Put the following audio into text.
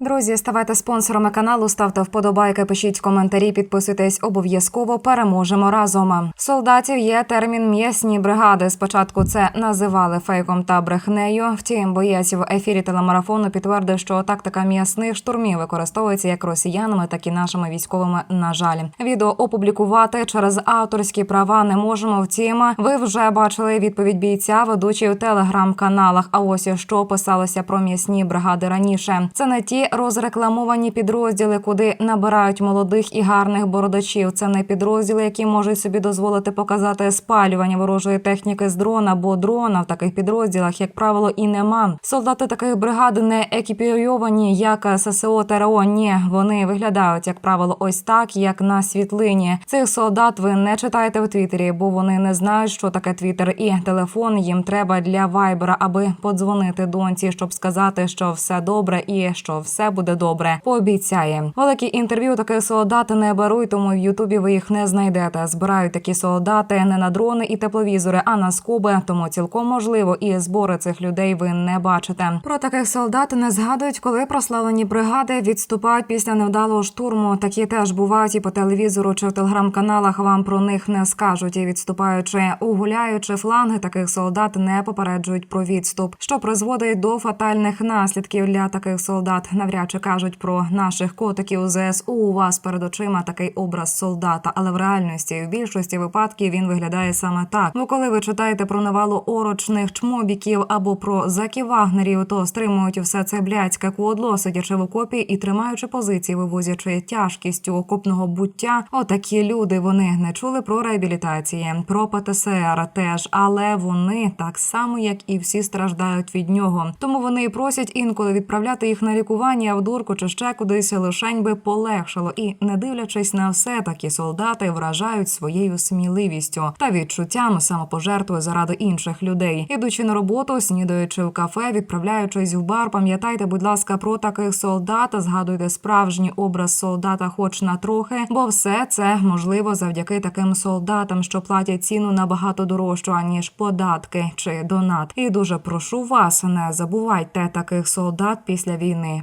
Друзі, ставайте спонсорами каналу, ставте вподобайки, пишіть коментарі, підписуйтесь обов'язково. Переможемо разом. Солдатів є термін м'ясні бригади. Спочатку це називали фейком та брехнею. Втім, боєць в ефірі телемарафону підтвердив, що тактика м'ясних штурмів використовується як росіянами, так і нашими військовими. На жаль, відео опублікувати через авторські права не можемо. Втім, ви вже бачили відповідь бійця, ведучий у телеграм-каналах. А ось що писалося про м'ясні бригади раніше. Це не ті розрекламовані підрозділи, куди набирають молодих і гарних бородачів. Це не підрозділи, які можуть собі дозволити показати спалювання ворожої техніки з дрона, бо дрона в таких підрозділах, як правило, і нема. Солдати таких бригад не екіпійовані, як ССО ТРО. Ні, вони виглядають, як правило, ось так, як на світлині. Цих солдат ви не читаєте в Твіттері, бо вони не знають, що таке Твіттер, і телефон їм треба для вайбера, аби подзвонити доньці, щоб сказати, що все добре і що все буде добре. Пообіцяє великі інтерв'ю таких солдат не беруть, тому в Ютубі ви їх не знайдете. Збирають такі солдати не на дрони і тепловізори, а на скоби. Тому цілком можливо, і збори цих людей ви не бачите. Про таких солдат не згадують, коли прославлені бригади відступають після невдалого штурму. Такі теж бувають і по телевізору чи в телеграм-каналах. Вам про них не скажуть. І відступаючи угуляючи фланги, таких солдат не попереджують про відступ, що призводить до фатальних наслідків для таких солдат. Навряд чи кажуть про наших котиків ЗСУ. У вас перед очима такий образ солдата, але в реальності в більшості випадків він виглядає саме так. Бо коли ви читаєте про навалу орочних чмобіків або про заків вагнерів, то стримують все це блядське куодло, сидячи в окопі і тримаючи позиції, вивозячи тяжкістю окопного буття. Отакі люди вони не чули про реабілітації, про ПТСР теж, але вони так само, як і всі страждають від нього. Тому вони просять інколи відправляти їх на лікування в дурку чи ще кудись, лишень би полегшало. І не дивлячись на все, такі солдати вражають своєю сміливістю та відчуттям самопожертви заради інших людей. Ідучи на роботу, снідаючи в кафе, відправляючись в бар, пам'ятайте, будь ласка, про таких солдат. Згадуйте справжній образ солдата, хоч на трохи, бо все це можливо завдяки таким солдатам, що платять ціну набагато дорожчу аніж податки чи донат. І дуже прошу вас, не забувайте таких солдат після війни.